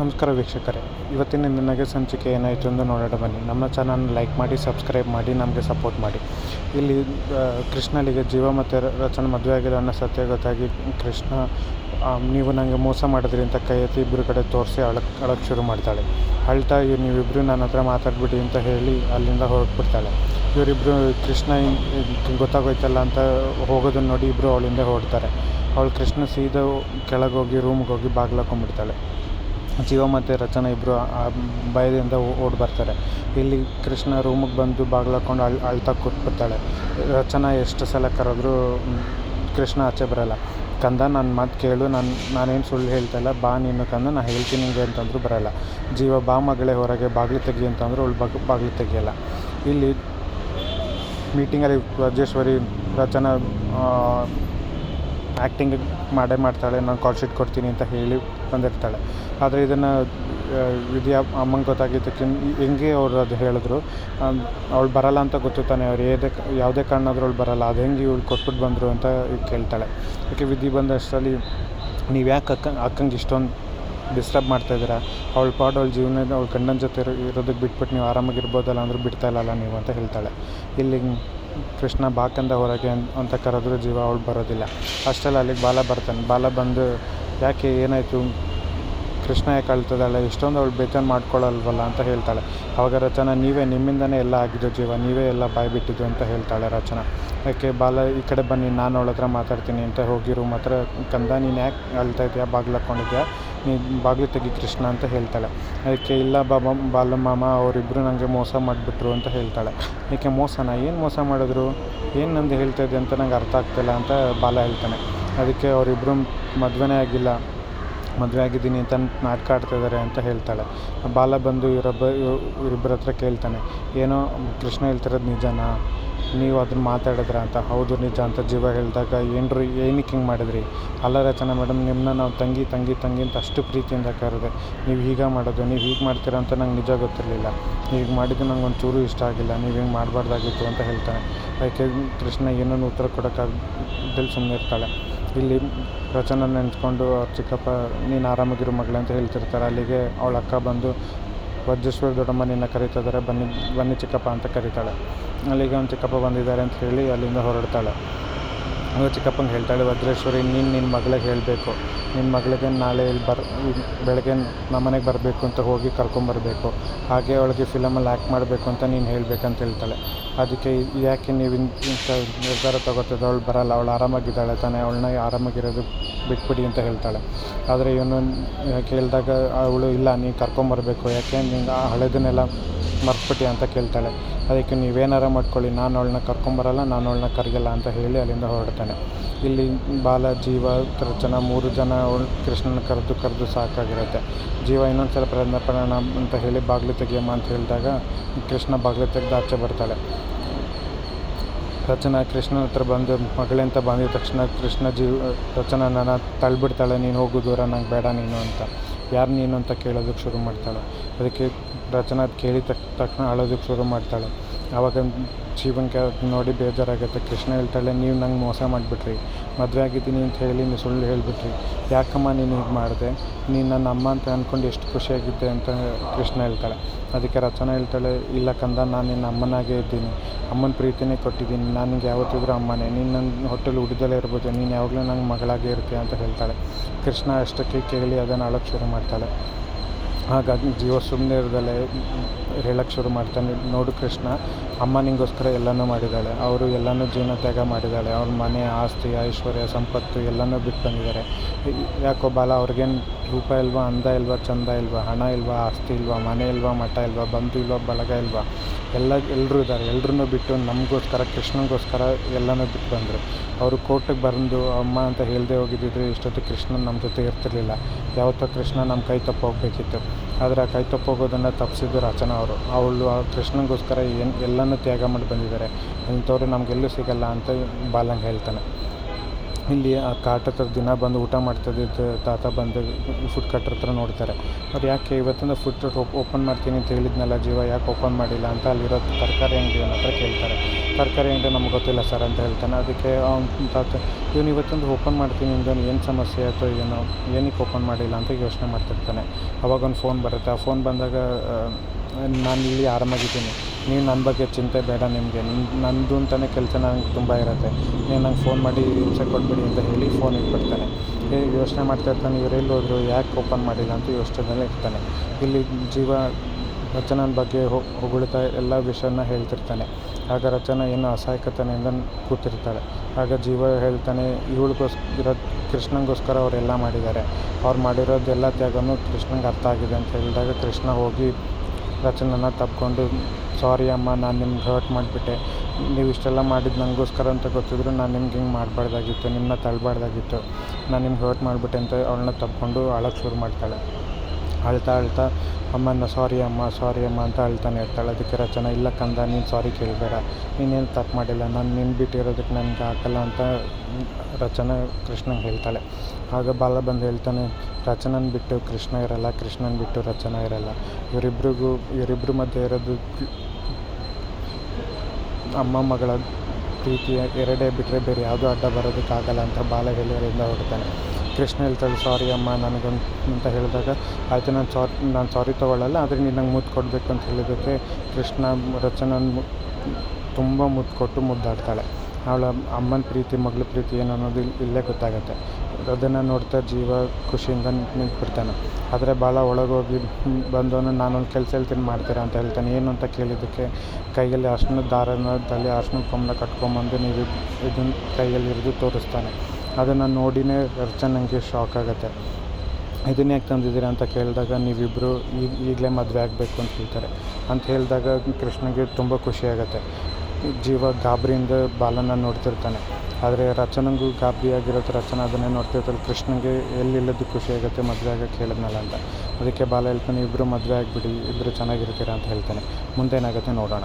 ನಮಸ್ಕಾರ ವೀಕ್ಷಕರೇ. ಇವತ್ತಿನ ನಿನಗೆ ಸಂಚಿಕೆ ಏನಾಯಿತು ಎಂದು ನೋಡೋಣ ಬನ್ನಿ. ನಮ್ಮ ಚಾನಲ್ ಲೈಕ್ ಮಾಡಿ, ಸಬ್ಸ್ಕ್ರೈಬ್ ಮಾಡಿ, ನಮಗೆ ಸಪೋರ್ಟ್ ಮಾಡಿ. ಇಲ್ಲಿ ಕೃಷ್ಣನಿಗೆ ಜೀವ ಮತ್ತು ರಚನ ಮದುವೆ ಆಗಿದೆ ಅನ್ನೋ ಸತ್ಯ ಗೊತ್ತಾಗಿ ಕೃಷ್ಣ ನೀವು ನನಗೆ ಮೋಸ ಮಾಡಿದ್ರಿ ಅಂತ ಕೈ ಎತ್ತಿ ಇಬ್ಬರು ಕಡೆ ತೋರಿಸಿ ಅಳಕ್ ಅಳಕ್ಕೆ ಶುರು ಮಾಡ್ತಾಳೆ. ಅಳ್ತಾ, ಇವ್ರು ನೀವಿಬ್ಬರು ನನ್ನ ಹತ್ರ ಮಾತಾಡ್ಬಿಡಿ ಅಂತ ಹೇಳಿ ಅಲ್ಲಿಂದ ಹೊರಟ್ಬಿಡ್ತಾಳೆ. ಇವರಿಬ್ಬರು ಕೃಷ್ಣ ಗೊತ್ತಾಗೋಯ್ತಲ್ಲ ಅಂತ ಹೋಗೋದನ್ನ ನೋಡಿ ಇಬ್ಬರು ಅವಳಿಂದ ಹೊರಡ್ತಾರೆ. ಅವಳು ಕೃಷ್ಣ ಸೀದಾ ಕೆಳಗೆ ಹೋಗಿ ರೂಮ್ಗೆ ಹೋಗಿ ಬಾಗ್ಲಾಕೊಂಡ್ಬಿಡ್ತಾಳೆ ಜೀವ ಮತ್ತು ರಚನಾ ಇಬ್ಬರು ಭಯದಿಂದ ಓಡಿ ಬರ್ತಾರೆ. ಇಲ್ಲಿ ಕೃಷ್ಣ ರೂಮಿಗೆ ಬಂದು ಬಾಗಿಲು ಹಾಕ್ಕೊಂಡು ಅಳ್, ಅಳ್ತಾ ಕೂತ್ಬಿಡ್ತಾಳೆ. ರಚನಾ ಎಷ್ಟು ಸಲ ಕರೆದ್ರೂ ಕೃಷ್ಣ ಆಚೆ ಬರಲ್ಲ. ಕಂದ ನನ್ನ ಮಾತು ಕೇಳು, ನಾನು, ನಾನೇನು ಸುಳ್ಳು ಹೇಳ್ತಾಯಿಲ್ಲ ಬಾ ನೀನು ಕಂದ ನಾನು ಹೇಳ್ತೀನಿ ನಿಂಗೆ ಅಂತಂದ್ರೂ ಬರಲ್ಲ. ಜೀವ, ಬಾ ಮಗಳೇ ಹೊರಗೆ, ಬಾಗಿಲು ತೆಗಿ ಅಂತಂದ್ರೆ ಅವಳು ಬಗ್, ಬಾಗಿಲು ತೆಗಿಯಲ್ಲ. ಇಲ್ಲಿ ಮೀಟಿಂಗಲ್ಲಿ ರಾಜೇಶ್ವರಿ, ರಚನಾ ಆ್ಯಕ್ಟಿಂಗ್ ಮಾಡೇ ಮಾಡ್ತಾಳೆ, ನಾನು ಕಾಲ್ ಶೀಟ್ ಕೊಡ್ತೀನಿ ಅಂತ ಹೇಳಿ ಬಂದಿರ್ತಾಳೆ. ಆದರೆ ಇದನ್ನು ವಿದ್ಯಾ ಅಮ್ಮಂಗೆ ಗೊತ್ತಾಗಿದ್ದಕ್ಕೆ ಹೆಂಗೆ ಅವ್ರು ಅದು ಹೇಳಿದ್ರು? ಅವಳು ಬರಲ್ಲ ಅಂತ ಗೊತ್ತು ತಾನೆ, ಅವ್ರು ಏದೇ ಯಾವುದೇ ಕಾರಣಾದ್ರೂ ಅವಳು ಬರಲ್ಲ, ಅದು ಹೆಂಗೆ ಇವಳು ಕೊಟ್ಬಿಟ್ಟು ಬಂದರು ಅಂತ ಕೇಳ್ತಾಳೆ. ಯಾಕೆ ವಿಧಿ ಬಂದಷ್ಟರಲ್ಲಿ ನೀವು ಯಾಕೆ ಅಕ್ಕ, ಅಕ್ಕಂಗೆ ಇಷ್ಟೊಂದು ಡಿಸ್ಟರ್ಬ್ ಮಾಡ್ತಾಯಿದ್ದೀರಾ ಅವಳ ಪಾಡ್ ಅವಳ ಜೀವನ ಅವಳ ಗಂಡನ ಜೊತೆ ಇರೋ ಇರೋದಕ್ಕೆ ಬಿಟ್ಬಿಟ್ಟು ನೀವು ಆರಾಮಾಗಿರ್ಬೋದಲ್ಲ ಅಂದ್ರೆ ಬಿಡ್ತಾ ಇಲ್ಲಲ್ಲ ನೀವು ಅಂತ ಹೇಳ್ತಾಳೆ. ಇಲ್ಲಿ ಕೃಷ್ಣ ಬಾಕಂದ ಹೊರಗೆ ಅಂತ ಕರೆದ್ರೂ ಜೀವ ಅವಳು ಬರೋದಿಲ್ಲ. ಅಷ್ಟೆಲ್ಲ ಅಲ್ಲಿಗೆ ಬಾಲ ಬರ್ತಾನೆ. ಬಾಲ ಬಂದು ಯಾಕೆ ಏನಾಯಿತು? ಕೃಷ್ಣ ಯಾಕೆ ಅಳ್ತದಾಳೆ ಇಷ್ಟೊಂದು ಅವಳು ಬೇಜಾರು ಮಾಡ್ಕೊಳ್ಳಲ್ವಲ್ಲ ಅಂತ ಹೇಳ್ತಾಳೆ. ಅವಾಗ ರಚನಾ, ನೀವೇ ನಿಮ್ಮಿಂದನೇ ಎಲ್ಲ ಆಗಿದ್ದು ಜೀವ, ನೀವೇ ಎಲ್ಲ ಬಾಯಿ ಬಿಟ್ಟಿದ್ದು ಅಂತ ಹೇಳ್ತಾಳೆ ರಚನಾ. ಯಾಕೆ ಬಾಲ ಈ ಕಡೆ ಬನ್ನಿ, ನಾನು ಅವಳ ಹತ್ರ ಮಾತಾಡ್ತೀನಿ ಅಂತ ಹೋಗಿರು. ಮಾತ್ರ ಕಂದ, ನೀನು ಯಾಕೆ ಅಳ್ತಾ ಇದೆಯಾ ಬಾಗಿಲು ಹಾಕ್ಕೊಂಡಿದ್ಯಾ ಬಾಗಿಲು ತೆಗಿ ಕೃಷ್ಣ ಅಂತ ಹೇಳ್ತಾಳೆ. ಅದಕ್ಕೆ ಇಲ್ಲ ಬಾಬಾ ಬಾಲ ಮಾಮ ಅವರಿಬ್ಬರು ನನಗೆ ಮೋಸ ಮಾಡಿಬಿಟ್ರು ಅಂತ ಹೇಳ್ತಾಳೆ. ಏಕೆ ಮೋಸನ? ಏನು ಮೋಸ ಮಾಡಿದ್ರು? ಏನು ನಂದು ಹೇಳ್ತಾ ಇದೆ ಅಂತ ನಂಗೆ ಅರ್ಥ ಆಗ್ತಿಲ್ಲ ಅಂತ ಬಾಲ ಹೇಳ್ತಾನೆ. ಅದಕ್ಕೆ ಅವರಿಬ್ಬರು ಮದುವೆನೇ ಆಗಿಲ್ಲ. ಮದುವೆ ಆಗಿದ್ದೀನಿ ಅಂತ ನಾಟಕ ಆಡ್ತಿದ್ದಾರೆ ಅಂತ ಹೇಳ್ತಾಳೆ. ಬಾಲ ಬಂದು ಇವರೊಬ್ಬ ಇವರಿಬ್ಬರ ಹತ್ರ ಕೇಳ್ತಾನೆ. ಏನೋ ಕೃಷ್ಣ ಹೇಳ್ತಿರೋದು ನಿಜನಾ? ನೀವು ಅದನ್ನ ಮಾತಾಡಿದ್ರ ಅಂತ, ಹೌದು ನಿಜ ಅಂತ ಜೀವ ಹೇಳಿದಾಗ ಏನ್ರು ಏನಕ್ಕೆ ಹಿಂಗೆ ಮಾಡಿದ್ರಿ? ಅಲ್ಲ ರಚನಾ ಮೇಡಮ್ ನಿಮ್ಮನ್ನ ನಾವು ತಂಗಿ ತಂಗಿ ತಂಗಿ ಅಂತ ಅಷ್ಟು ಪ್ರೀತಿಯಿಂದ ಕರೆದೆ. ನೀವು ಹೀಗೆ ಮಾಡೋದು, ನೀವು ಹೀಗೆ ಮಾಡ್ತೀರ ಅಂತ ನಂಗೆ ನಿಜ ಗೊತ್ತಿರಲಿಲ್ಲ. ಹೀಗೆ ಮಾಡಿದ್ದು ನಂಗೆ ಒಂಚೂರು ಇಷ್ಟ ಆಗಿಲ್ಲ, ನೀವು ಹಿಂಗೆ ಮಾಡಬಾರ್ದಾಗಿತ್ತು ಅಂತ ಹೇಳ್ತಾನೆ. ಯಾಕೆ ಕೃಷ್ಣ ಏನನ್ನು ಉತ್ತರ ಕೊಡೋಕ್ಕಾಗದಲ್ಲಿ ಸುಮ್ಮನೆ ಇರ್ತಾಳೆ. ಇಲ್ಲಿ ರಚನ ನೆನೆಸ್ಕೊಂಡು, ಅವ್ರ ಚಿಕ್ಕಪ್ಪ, ನೀನು ಆರಾಮಾಗಿರೋ ಮಗಳೇ ಅಂತ ಹೇಳ್ತಿರ್ತಾರೆ. ಅಲ್ಲಿಗೆ ಅವಳ ಅಕ್ಕ ಬಂದು ವಜ್ರೇಶ್ವರ ದೊಡ್ಡಮ್ಮ ನಿನ್ನ ಇದ್ದಾರೆ ಬನ್ನಿ ಬನ್ನಿ ಚಿಕ್ಕಪ್ಪ ಅಂತ ಕರೀತಾಳೆ. ಅಲ್ಲಿಗೆ ಅವ್ನು ಚಿಕ್ಕಪ್ಪ ಬಂದಿದ್ದಾರೆ ಅಂತ ಹೇಳಿ ಅಲ್ಲಿಂದ ಹೊರಡ್ತಾಳೆ. ಆಗ ಚಿಕ್ಕಪ್ಪಂಗೆ ಹೇಳ್ತಾಳೆ ವಜ್ರೇಶ್ವರಿ ನೀನು ನಿನ್ನ ಮಗಳಿಗೆ ಹೇಳಬೇಕು. ನಿನ್ನ ಮಗಳಿಗೆ ನಾಳೆ ಇಲ್ಲಿ ಬರ್, ಬೆಳಗ್ಗೆ ನಮ್ಮ ಮನೆಗೆ ಬರಬೇಕು ಅಂತ ಹೋಗಿ ಕರ್ಕೊಂಬರ್ಬೇಕು ಹಾಗೆ ಅವಳಿಗೆ ಫಿಲಮಲ್ಲಿ ಆ್ಯಕ್ಟ್ ಮಾಡಬೇಕು ಅಂತ ನೀನು ಹೇಳಬೇಕಂತ ಹೇಳ್ತಾಳೆ. ಅದಕ್ಕೆ ಯಾಕೆ ನೀವು ಇಂಥ ನಿರ್ಧಾರ ತಗೋತದೆ ಅವಳು ಬರಲ್ಲ, ಅವಳು ಆರಾಮಾಗಿದ್ದಾಳೆ ತಾನೇ, ಅವಳನ್ನ ಆರಾಮಾಗಿರೋದು ಬಿಟ್ಬಿಡಿ ಅಂತ ಹೇಳ್ತಾಳೆ. ಆದರೆ ಇವನು ಕೇಳಿದಾಗ, ಅವಳು ಇಲ್ಲ, ನೀನು ಕರ್ಕೊಂಬರಬೇಕು ಯಾಕೆ? ನಿಂಗೆ ಆ ಹಳೆದನ್ನೆಲ್ಲ ಮರ್ತ್ಬಿಟ್ಟಿ ಅಂತ ಕೇಳ್ತಾಳೆ. ಅದಕ್ಕೆ ನೀವೇನಾರ ಮಾಡ್ಕೊಳ್ಳಿ, ನಾನು ಅವಳನ್ನ ಕರ್ಕೊಂಬರಲ್ಲ, ನಾನು ಅವಳನ್ನ ಕರೆಯಲ್ಲ ಅಂತ ಹೇಳಿ ಅಲ್ಲಿಂದ ಹೊರಡ್ತಾನೆ. ಇಲ್ಲಿ ಬಾಲ, ಜೀವ ಜನ ಮೂರು ಜನ ಅವಳು ಕೃಷ್ಣನ ಕರೆದು ಕರೆದು ಸಾಕಾಗಿರುತ್ತೆ. ಜೀವ ಇನ್ನೊಂದು ಸಲ ಪ್ರಯತ್ನ ಪಡೋಣ ಅಂತ ಹೇಳಿ ಬಾಗಿಲು ತೆಗಿಯಮ್ಮ ಅಂತ ಹೇಳಿದಾಗ ಕೃಷ್ಣ ಬಾಗಿಲು ತೆಗೆದು ಆಚೆ ಬರ್ತಾಳೆ. ರಚನಾ, ಕೃಷ್ಣನ ಹತ್ರ ಬಂದು ಮಗಳೇ ಅಂತ ಬಂದಿದ ತಕ್ಷಣ ಕೃಷ್ಣ ಜೀವ ರಚನಾ ನನ್ನ ತಳ್ಳಿಬಿಡ್ತಾಳೆ ನೀನು ಹೋಗು ದೂರ, ನಂಗೆ ಬೇಡ ನೀನು ಅಂತ. ಯಾರು ನೀನು ಅಂತ ಕೇಳೋದಕ್ಕೆ ಶುರು ಮಾಡ್ತಾಳೆ. ಅದಕ್ಕೆ ರಚನಾ ಅದು ಕೇಳಿದ ತಕ್, ತಕ್ಷಣ ಅಳೋದಕ್ಕೆ ಶುರು ಮಾಡ್ತಾಳೆ. ಆವಾಗ ಜೀವನ್ಗೆ ಅದ್ ನೋಡಿ ಬೇಜಾರಾಗುತ್ತೆ. ಕೃಷ್ಣ ಹೇಳ್ತಾಳೆ, ನೀವು ನಂಗೆ ಮೋಸ ಮಾಡಿಬಿಟ್ರಿ. ಮದುವೆ ಆಗಿದ್ದೀನಿ ಅಂತ ಹೇಳಿ ನೀವು ಸುಳ್ಳು ಹೇಳಿಬಿಟ್ರಿ. ಯಾಕಮ್ಮ ನೀನು ಹೀಗೆ ಮಾಡಿದೆ? ನೀನು ನನ್ನ ಅಮ್ಮ ಅಂತ ಅಂದ್ಕೊಂಡು ಎಷ್ಟು ಖುಷಿಯಾಗಿದ್ದೆ ಅಂತ ಕೃಷ್ಣ ಹೇಳ್ತಾಳೆ. ಅದಕ್ಕೆ ರಚನಾ ಹೇಳ್ತಾಳೆ, ಇಲ್ಲ ಕಂದ, ನಾನು ನಿನ್ನ ಅಮ್ಮನಾಗೇ ಇದ್ದೀನಿ. ಅಮ್ಮನ ಪ್ರೀತಿನೇ ಕೊಟ್ಟಿದ್ದೀನಿ. ನಾನು ನಿಂಗೆ ಯಾವತ್ತಿದ್ರೂ ಅಮ್ಮನೇ. ನೀನು ನನ್ನ ಹೊಟ್ಟೆಲಿ ಉಡಿದಲ್ಲೇ ಇರ್ಬೋದು. ನೀನು ಯಾವಾಗಲೂ ನಂಗೆ ಮಗಳಾಗೇ ಇರ್ತೀಯ ಅಂತ ಹೇಳ್ತಾಳೆ. ಕೃಷ್ಣ ಅಷ್ಟಕ್ಕೆ ಕೇಳಿ ಅದನ್ನು ಅಳೋಕ್ಕೆ ಶುರು ಮಾಡ್ತಾಳೆ. ಹಾಗಾಗಿ ಜೀವ ಸುಮ್ಮನೆ ಇರದಲ್ಲೇ ಹೇಳಕ್ಕೆ ಶುರು ಮಾಡ್ತಾನೆ. ನೋಡು ಕೃಷ್ಣ ಅಮ್ಮ ನಿಂಗೋಸ್ಕರ ಎಲ್ಲನೂ ಮಾಡಿದ್ದಾಳೆ. ಅವರು ಎಲ್ಲನೂ ಜೀವನ ತ್ಯಾಗ ಮಾಡಿದ್ದಾಳೆ. ಅವ್ರ ಮನೆ, ಆಸ್ತಿ, ಐಶ್ವರ್ಯ, ಸಂಪತ್ತು ಎಲ್ಲನೂ ಬಿಟ್ಟು ಬಂದಿದ್ದಾರೆ ಯಾಕೋ ಬಾಲ ಅವ್ರಿಗೇನು ರೂಪ ಇಲ್ವಾ, ಅಂದ ಇಲ್ವಾ, ಚಂದ ಇಲ್ವಾ, ಹಣ ಇಲ್ವಾ, ಆಸ್ತಿ ಇಲ್ವಾ, ಮನೆ ಇಲ್ವಾ, ಮಠ ಇಲ್ವಾ, ಬಂಧು ಇಲ್ವಾ, ಬಳಗ ಇಲ್ವಾ, ಎಲ್ಲ ಎಲ್ಲರೂ ಇದ್ದಾರೆ. ಎಲ್ಲರೂ ಬಿಟ್ಟು ನಮಗೋಸ್ಕರ, ಕೃಷ್ಣನಿಗೋಸ್ಕರ ಎಲ್ಲನೂ ಬಿಟ್ಟು ಬಂದರು. ಅವರು ಕೋರ್ಟಿಗೆ ಬಂದು, ಅಮ್ಮ ಅಂತ ಹೇಳದೆ ಹೋಗಿದ್ದಿದ್ರೆ ಇಷ್ಟೊತ್ತು ಕೃಷ್ಣನ್ ನಮ್ಮ ಜೊತೆ ಇರ್ತಿರ್ಲಿಲ್ಲ. ಯಾವತ್ತೋ ಕೃಷ್ಣ ನಮ್ಮ ಕೈ ತಪ್ಪು ಹೋಗಬೇಕಿತ್ತು. ಆದರೆ ಆ ಕೈ ತಪ್ಪು ಹೋಗೋದನ್ನು ತಪ್ಪಿಸಿದ್ದು ರಚನಾ ಅವರು. ಅವಳು ಆ ಕೃಷ್ಣನಿಗೋಸ್ಕರ ಏನು ಎಲ್ಲನೂ ತ್ಯಾಗ ಮಾಡಿ ಬಂದಿದ್ದಾರೆ. ಇಂಥವ್ರು ನಮಗೆಲ್ಲೂ ಸಿಗಲ್ಲ ಅಂತ ಬಾಲಂಗೆ ಹೇಳ್ತಾನೆ. ಇಲ್ಲಿ ಆ ಕಾಟ್ ಹತ್ರ ದಿನ ಬಂದು ಊಟ ಮಾಡ್ತಿದ್ದಿದ್ದು ತಾತ ಬಂದು ಫುಡ್ ಕಟ್ರ್ ಹತ್ರ ನೋಡ್ತಾರೆ. ಅವ್ರು ಯಾಕೆ ಇವತ್ತಿಂದ ಫುಡ್ ಓಪನ್ ಮಾಡ್ತೀನಿ ಅಂತ ಹೇಳಿದ್ನಲ್ಲ ಜೀವ, ಯಾಕೆ ಓಪನ್ ಮಾಡಿಲ್ಲ ಅಂತ ಅಲ್ಲಿರೋ ತರಕಾರಿ ಅಂಗಡಿಯವನ ಹತ್ರ ಕೇಳ್ತಾರೆ. ತರಕಾರಿ ಅಂಗಡಿ ನಮ್ಗೆ ಗೊತ್ತಿಲ್ಲ ಸರ್ ಅಂತ ಹೇಳ್ತಾನೆ. ಅದಕ್ಕೆ ಅವ್ನು ತಾತ, ಇವನು ಇವತ್ತೊಂದು ಓಪನ್ ಮಾಡ್ತೀನಿ ಅಂದ್ರೆ ಏನು ಸಮಸ್ಯೆ ಅಥವಾ ಏನೋ, ಏನಕ್ಕೆ ಓಪನ್ ಮಾಡಿಲ್ಲ? ಅಂತ ಯೋಚನೆ ಮಾಡ್ತಿರ್ತಾನೆ. ಅವಾಗ ಒಂದು ಫೋನ್ ಬರುತ್ತೆ. ಆ ಫೋನ್ ಬಂದಾಗ ನಾನು ಇಲ್ಲಿ ಆರಾಮಾಗಿದ್ದೀನಿ. ನೀವು ನನ್ನ ಬಗ್ಗೆ ಚಿಂತೆ ಬೇಡ ನಿಮಗೆ. ನನ್ನದು ಅಂತಲೇ ಕೆಲಸ ನನಗೆ ತುಂಬ ಇರುತ್ತೆ. ನೀವು ನಂಗೆ ಫೋನ್ ಮಾಡಿ ಹಿಂಸೆ ಕೊಟ್ಬಿಡಿ ಅಂತ ಹೇಳಿ ಫೋನ್ ಇಟ್ಬಿಡ್ತಾನೆ. ಹೇ, ಯೋಚನೆ ಮಾಡ್ತಾ ಇರ್ತಾನೆ. ಇವ್ರು ಎಲ್ಲಿ ಹೋದರು? ಯಾಕೆ ಓಪನ್ ಮಾಡಿಲ್ಲ ಅಂತ ಯೋಚನೆದಲ್ಲೇ ಇರ್ತಾನೆ. ಇಲ್ಲಿ ಜೀವ ರಚನನ ಬಗ್ಗೆ ಹೊಗಳ್ತಾ ಎಲ್ಲ ವಿಷಯನ ಹೇಳ್ತಿರ್ತಾನೆ. ಆಗ ರಚನ ಏನೋ ಅಸಹಾಯಕತನೆಯಿಂದ ಕೂತಿರ್ತಾಳೆ. ಆಗ ಜೀವ ಹೇಳ್ತಾನೆ, ಇವಳಿಗೋಸ್ಕರ ಕೃಷ್ಣಂಗೋಸ್ಕರ ಅವರೆಲ್ಲ ಮಾಡಿದ್ದಾರೆ. ಅವ್ರು ಮಾಡಿರೋದೆಲ್ಲ ತ್ಯಾಗನೂ ಕೃಷ್ಣಂಗೆ ಅರ್ಥ ಆಗಿದೆ. ಅಂತ ಹೇಳಿದಾಗ ಕೃಷ್ಣ ಹೋಗಿ ರಚನನ ತಪ್ಪಿಕೊಂಡು ಸಾರಿ ಅಮ್ಮ, ನಾನು ನಿಮ್ಗೆ ಹರ್ಟ್ ಮಾಡಿಬಿಟ್ಟೆ. ನೀವು ಇಷ್ಟೆಲ್ಲ ಮಾಡಿದ್ದು ನನಗೋಸ್ಕರ ಅಂತ ಗೊತ್ತಿದ್ರು ನಾನು ನಿಮ್ಗೆ ಹಿಂಗೆ ಮಾಡಬಾರ್ದಾಗಿತ್ತು ನಿಮ್ಮನ್ನ ತಳ್ಳಬಾರ್ದಾಗಿತ್ತು ನಾನು ನಿಮ್ಗೆ ಹರ್ಟ್ ಮಾಡಿಬಿಟ್ಟೆ ಅಂತ ಅವಳನ್ನ ತಪ್ಪಿಕೊಂಡು ಆಳಕ್ಕೆ ಶುರು ಮಾಡ್ತಾಳೆ. ಅಳ್ತಾ ಅಳ್ತಾ ಅಮ್ಮನ ಸಾರಿ ಅಮ್ಮ ಸಾರಿ ಅಮ್ಮ ಅಂತ ಅಳ್ತಾನೆ ಇರ್ತಾಳೆ ಅದಕ್ಕೆ ರಚನಾ, ಇಲ್ಲ ಕಂದ, ನೀನು ಸಾರಿ ಕೇಳಬೇಡ. ನೀನೇನು ತಪ್ಪು ಮಾಡಿಲ್ಲ, ನಾನು ನಿನ್ನ ಬಿಟ್ಟಿರೋದಕ್ಕೆ ನನಗೆ ಹಾಕಲ್ಲ ಅಂತ ರಚನ ಕೃಷ್ಣಂಗೆ ಹೇಳ್ತಾಳೆ. ಆಗ ಬಾಲ ಬಂದು ಹೇಳ್ತಾನೆ, ರಚನನ ಬಿಟ್ಟು ಕೃಷ್ಣ ಇರಲ್ಲ, ಕೃಷ್ಣನ ಬಿಟ್ಟು ರಚನ ಇರಲ್ಲ. ಇವರಿಬ್ರಿಗೂ ಇವರಿಬ್ಬರು ಮಧ್ಯೆ ಇರೋದು ಅಮ್ಮ ಮಗಳ ಪ್ರೀತಿಯ ಎರಡೇ ಬಿಟ್ಟರೆ ಬೇರೆ ಯಾವುದೂ ಅಡ್ಡ ಬರೋದಕ್ಕಾಗಲ್ಲ ಅಂತ ಬಾಲ ಹೇಳಿಯರಿಂದ ಹೊರಡ್ತಾನೆ. ಕೃಷ್ಣ ಹೇಳ್ತಾಳೆ ಸಾರಿ ಅಮ್ಮ ನನಗೊಂದು ಅಂತ ಹೇಳಿದಾಗ, ಆಯಿತು, ನಾನು ಸಾರಿ ನಾನು ಸಾರಿ ತೊಗೊಳ್ಳಲ್ಲ, ಆದರೆ ನೀನು ನಂಗೆ ಮುದ್ದು ಕೊಡಬೇಕು ಅಂತ ಹೇಳಿದ್ದಕ್ಕೆ ಕೃಷ್ಣ ರಚನ ತುಂಬ ಮುದ್ದು ಕೊಟ್ಟು ಮುದ್ದಾಡ್ತಾಳೆ. ಅವಳ ಅಮ್ಮನ ಪ್ರೀತಿ, ಮಗಳ ಪ್ರೀತಿ ಏನು ಅನ್ನೋದು ಇಲ್ಲಿ ಗೊತ್ತಾಗುತ್ತೆ. ಅದನ್ನು ನೋಡ್ತಾ ಜೀವ ಖುಷಿಯಿಂದ ನಿಂತ್ಬಿಡ್ತಾನೆ. ಆದರೆ ಭಾಳ ಒಳಗೋಗಿ ಬಂದವನು ನಾನೊಂದು ಕೆಲಸ ಹೇಳ್ತೀನಿ, ಮಾಡ್ತೀರಾ ಅಂತ ಹೇಳ್ತಾನೆ. ಏನು ಅಂತ ಕೇಳಿದ್ದಕ್ಕೆ ಕೈಯಲ್ಲಿ ಅರ್ಶಿಣದ ದಾರನ ತಲೆ ಅರ್ಶಿಣದ ಕೊಂಬನ ಕಟ್ಕೊಂಬಂದು ನೀವು ಇದನ್ನು ಕೈಯಲ್ಲಿ ಹಿಡಿದು ತೋರಿಸ್ತಾನೆ. ಅದನ್ನು ನೋಡಿನೇ ನನಗೆ ಶಾಕ್ ಆಗುತ್ತೆ. ಇದನ್ನ ಯಾಕೆ ತಂದಿದ್ದೀರಾ ಅಂತ ಕೇಳಿದಾಗ ನೀವಿಬ್ಬರು ಈಗ ಈಗಲೇ ಮದುವೆ ಆಗಬೇಕು ಅಂತ ಹೇಳ್ತಾರೆ. ಅಂತ ಹೇಳಿದಾಗ ಕೃಷ್ಣಗೆ ತುಂಬ ಖುಷಿಯಾಗತ್ತೆ ಜೀವ ಗಾಬರಿಯಿಂದ ಬಾಲನ ನೋಡ್ತಿರ್ತಾನೆ. ಆದರೆ ರಚನಂಗೂ ಗಾಬರಿ ಆಗಿರೋದು ರಚನ ಅದನ್ನೇ ನೋಡ್ತಿರ್ತಾರೆ. ಕೃಷ್ಣಗೆ ಎಲ್ಲಿಲ್ಲದ್ದು ಖುಷಿ ಆಗುತ್ತೆ ಮದುವೆ ಆಗಕ್ಕೆ ಹೇಳಿದ್ನಲ್ಲ ಅಂತ. ಅದಕ್ಕೆ ಬಾಲ ಹೇಳ್ತಾನೆ ಇಬ್ಬರು ಮದುವೆ ಆಗಿಬಿಡಿ ಇಬ್ಬರು ಚೆನ್ನಾಗಿರ್ತೀರ ಅಂತ ಹೇಳ್ತಾನೆ. ಮುಂದೇನಾಗುತ್ತೆ ನೋಡೋಣ.